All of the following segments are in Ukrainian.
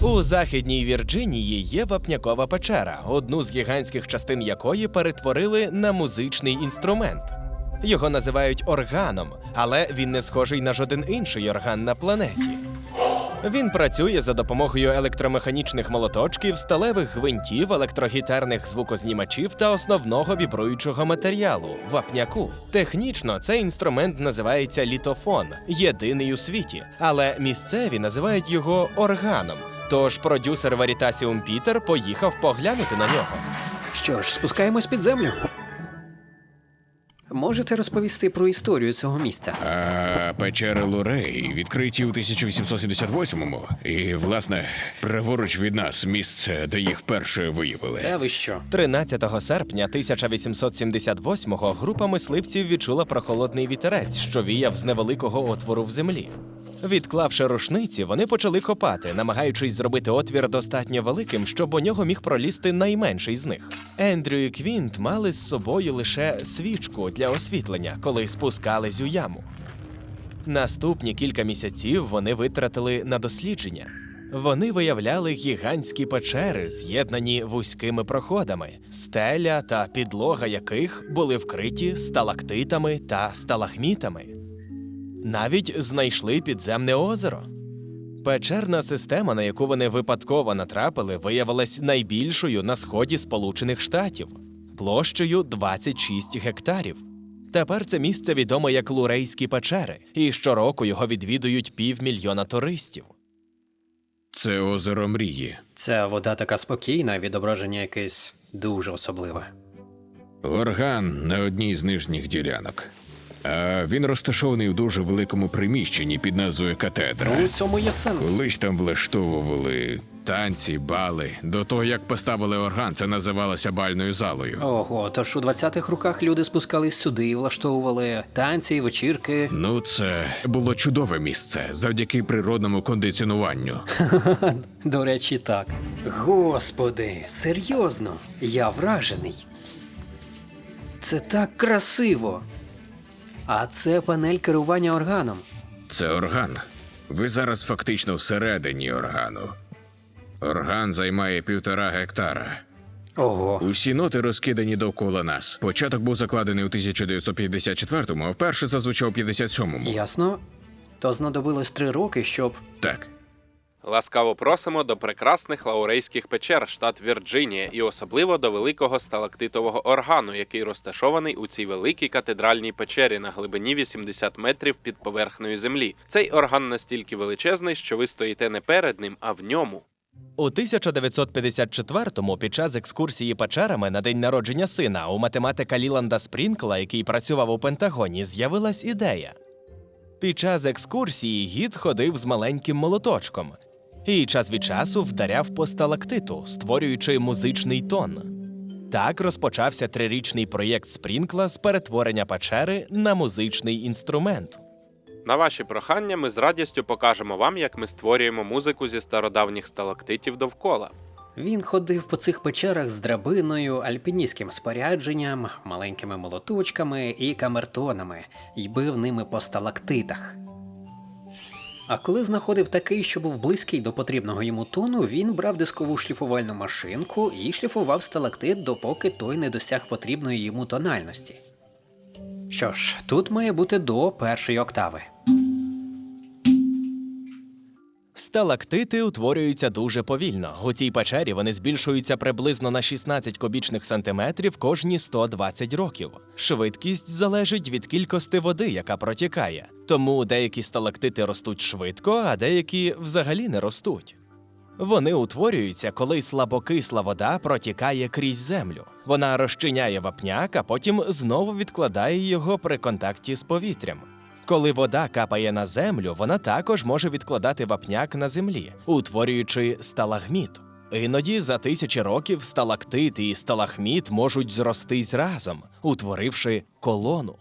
У західній Вірджинії є вапнякова печера, одну з гігантських частин якої перетворили на музичний інструмент. Його називають органом, але він не схожий на жоден інший орган на планеті. Він працює за допомогою електромеханічних молоточків, сталевих гвинтів, електрогітарних звукознімачів та основного вібруючого матеріалу вапняку. Технічно цей інструмент називається літофон, єдиний у світі, але місцеві називають його органом. Тож продюсер Veritasium Пітер поїхав поглянути на нього. Що ж, спускаємось під землю. Можете розповісти про історію цього місця? А печери Лурей відкриті у 1878-му. І, власне, праворуч від нас місце, де їх вперше виявили. Та ви що? 13 серпня 1878-го група мисливців відчула прохолодний вітерець, що віяв з невеликого отвору в землі. Відклавши рушниці, вони почали копати, намагаючись зробити отвір достатньо великим, щоб у нього міг пролізти найменший з них. Ендрю і Квінт мали з собою лише свічку для освітлення, коли спускались у яму. Наступні кілька місяців вони витратили на дослідження. Вони виявляли гігантські печери, з'єднані вузькими проходами, стеля та підлога яких були вкриті сталактитами та сталагмітами. Навіть знайшли підземне озеро. Печерна система, на яку вони випадково натрапили, виявилась найбільшою на сході Сполучених Штатів площею 26 гектарів. Тепер це місце відоме як Лурейські печери, і щороку його відвідують півмільйона туристів. Це озеро мрії. Ця вода така спокійна, відображення якесь дуже особливе. Орган на одній з нижніх ділянок. Він розташований у дуже великому приміщенні під назвою катедра. У цьому є сенс. Колись там влаштовували танці, бали. До того, як поставили орган, це називалося бальною залою. Ого, тож у 20-х роках люди спускались сюди і влаштовували танці, вечірки. Ну, це було чудове місце завдяки природному кондиціонуванню. До речі, так. Господи, серйозно, я вражений. Це так красиво. А це панель керування органом. Це орган. Ви зараз фактично всередині органу. Орган займає півтора гектара. Ого. Усі ноти розкидані довкола нас. Початок був закладений у 1954-му, а вперше зазвучав у 57-му. Ясно. То знадобилось три роки, щоб. Так. Ласкаво просимо до прекрасних лаурейських печер, штат Вірджинія, і особливо до великого сталактитового органу, який розташований у цій великій катедральній печері на глибині 80 метрів під поверхнею землі. Цей орган настільки величезний, що ви стоїте не перед ним, а в ньому. У 1954-му під час екскурсії печерами на день народження сина у математика Ліланда Спрінкла, який працював у Пентагоні, з'явилась ідея. Під час екскурсії гід ходив з маленьким молоточком і час від часу вдаряв по сталактиту, створюючи музичний тон. Так розпочався трирічний проєкт Спрінкла з перетворення печери на музичний інструмент. На ваші прохання ми з радістю покажемо вам, як ми створюємо музику зі стародавніх сталактитів довкола. Він ходив по цих печерах з драбиною, альпіністським спорядженням, маленькими молоточками і камертонами і бив ними по сталактитах. А коли знаходив такий, що був близький до потрібного йому тону, він брав дискову шліфувальну машинку і шліфував сталактит, допоки той не досяг потрібної йому тональності. Що ж, тут має бути до першої октави. Сталактити утворюються дуже повільно. У цій печері вони збільшуються приблизно на 16 кубічних сантиметрів кожні 120 років. Швидкість залежить від кількості води, яка протікає. Тому деякі сталактити ростуть швидко, а деякі взагалі не ростуть. Вони утворюються, коли слабокисла вода протікає крізь землю. Вона розчиняє вапняк, а потім знову відкладає його при контакті з повітрям. Коли вода капає на землю, вона також може відкладати вапняк на землі, утворюючи сталагміт. Іноді за тисячі років сталактит і сталагміт можуть зростись разом, утворивши колону.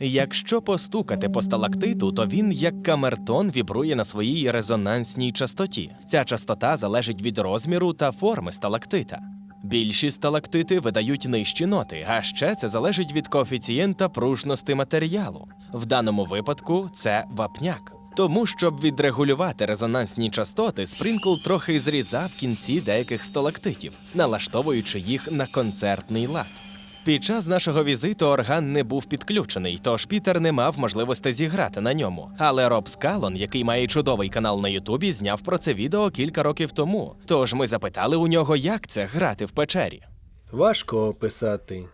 Якщо постукати по сталактиту, то він як камертон вібрує на своїй резонансній частоті. Ця частота залежить від розміру та форми сталактита. Більші сталактити видають нижчі ноти, а ще це залежить від коефіцієнта пружності матеріалу. В даному випадку це вапняк. Тому, щоб відрегулювати резонансні частоти, Спрінкл трохи зрізав кінці деяких сталактитів, налаштовуючи їх на концертний лад. Під час нашого візиту орган не був підключений, тож Пітер не мав можливості зіграти на ньому. Але Роб Скалон, який має чудовий канал на Ютубі, зняв про це відео кілька років тому. Тож ми запитали у нього, як це грати в печері. Важко описати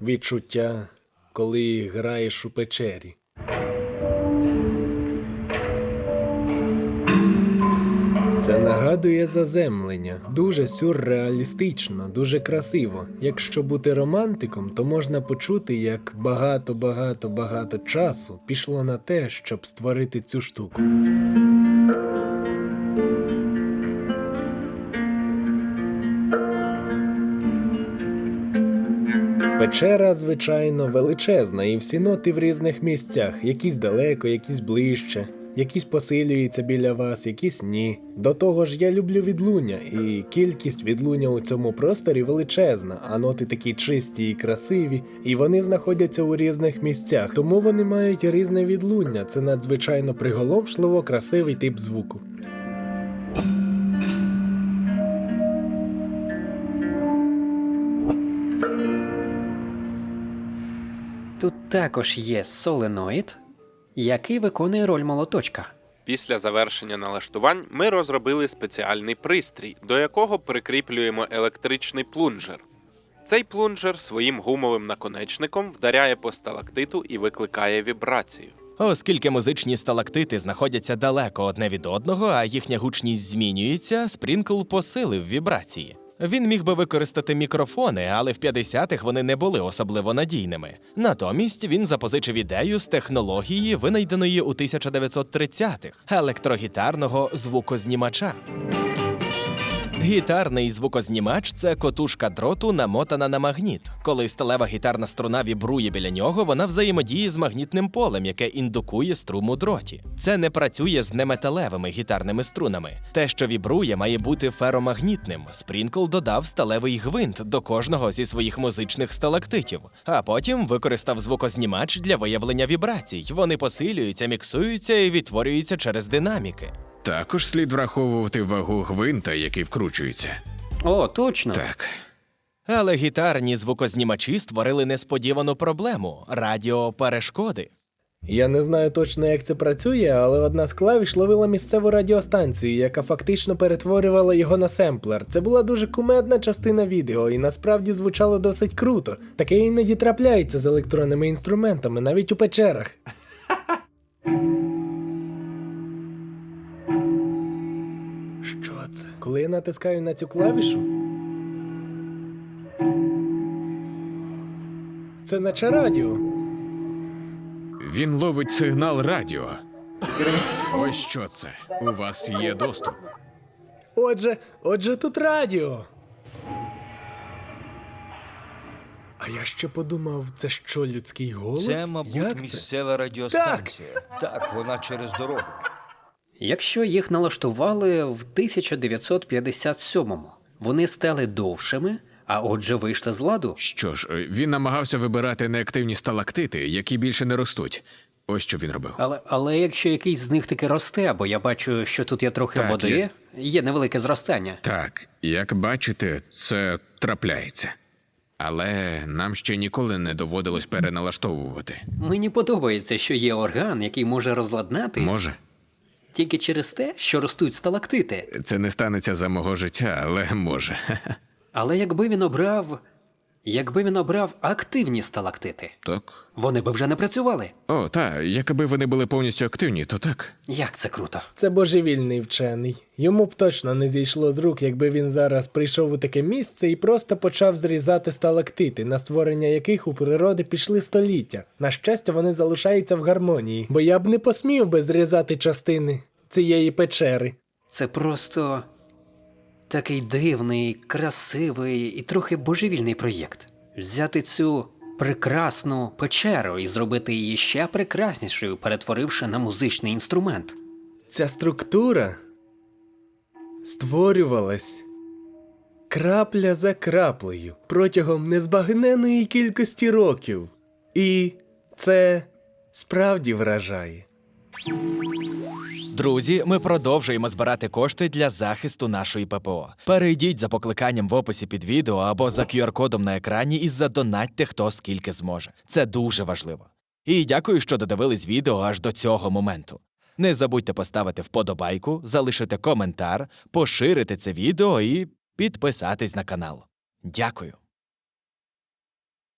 відчуття, коли граєш у печері. Це нагадує заземлення. Дуже сюрреалістично, дуже красиво. Якщо бути романтиком, то можна почути, як багато, багато, багато часу пішло на те, щоб створити цю штуку. Печера, звичайно, величезна, і всі ноти в різних місцях, якісь далеко, якісь ближче, якісь посилюються біля вас, якісь ні. До того ж, я люблю відлуння, і кількість відлуння у цьому просторі величезна, а ноти такі чисті і красиві, і вони знаходяться у різних місцях, тому вони мають різне відлуння. Це надзвичайно приголомшливо красивий тип звуку. Тут також є соленоїд, який виконує роль молоточка. Після завершення налаштувань ми розробили спеціальний пристрій, до якого прикріплюємо електричний плунжер. Цей плунжер своїм гумовим наконечником вдаряє по сталактиту і викликає вібрацію. Оскільки музичні сталактити знаходяться далеко одне від одного, а їхня гучність змінюється, Спрінкл посилив вібрації. Він міг би використати мікрофони, але в 50-х вони не були особливо надійними. Натомість він запозичив ідею з технології, винайденої у 1930-х – електрогітарного звукознімача. Гітарний звукознімач це котушка дроту, намотана на магніт. Коли сталева гітарна струна вібрує біля нього, вона взаємодіє з магнітним полем, яке індукує струм у дроті. Це не працює з неметалевими гітарними струнами. Те, що вібрує, має бути феромагнітним. Спрінкл додав сталевий гвинт до кожного зі своїх музичних сталактитів, а потім використав звукознімач для виявлення вібрацій. Вони посилюються, міксуються і відтворюються через динаміки. Також слід враховувати вагу гвинта, який вкручується. О, точно. Так. Але гітарні звукознімачі створили несподівану проблему радіоперешкоди. Я не знаю точно, як це працює, але одна з клавіш ловила місцеву радіостанцію, яка фактично перетворювала його на семплер. Це була дуже кумедна частина відео, і насправді звучало досить круто. Таке іноді трапляється з електронними інструментами, навіть у печерах. Коли я натискаю на цю клавішу? Це наче радіо. Він ловить сигнал радіо. Ось що це. У вас є доступ. Отже, отже, тут радіо. А я ще подумав, це що людський голос? Це, мабуть, Як це? місцева радіостанція. Так. вона через дорогу. Якщо їх налаштували в 1957-му, вони стали довшими, а отже вийшли з ладу. Що ж, е, він намагався вибирати неактивні сталактити, які більше не ростуть. Ось що він робив. Але, але якщо якийсь з них таки росте, бо я бачу, що тут є трохи Так, води, є. є невелике зростання. Так, як бачите, це трапляється. Але нам ще ніколи не доводилось переналаштовувати. Мені подобається, що є орган, який може розладнатись Може, тільки через те, що ростуть сталактити. це не станеться за мого життя, але може. Але якби він обрав. Якби він обрав активні сталактити, Так. вони би вже не працювали. О, та, якби вони були повністю активні, то так. Як це круто. Це божевільний вчений. Йому б точно не зійшло з рук, якби він зараз прийшов у таке місце і просто почав зрізати сталактити, на створення яких у природи пішли століття. На щастя, вони залишаються в гармонії, бо я б не посмів би зрізати частини цієї печери. Це просто такий дивний, красивий і трохи божевільний проєкт. Взяти цю прекрасну печеру і зробити її ще прекраснішою, перетворивши на музичний інструмент. Ця структура створювалась крапля за краплею протягом незбагненної кількості років. І це справді вражає. Друзі, ми продовжуємо збирати кошти для захисту нашої ППО. Перейдіть за покликанням в описі під відео або за QR-кодом на екрані і задонатьте хто скільки зможе. Це дуже важливо. І дякую, що додивились відео аж до цього моменту. Не забудьте поставити вподобайку, залишити коментар, поширити це відео і підписатись на канал. Дякую.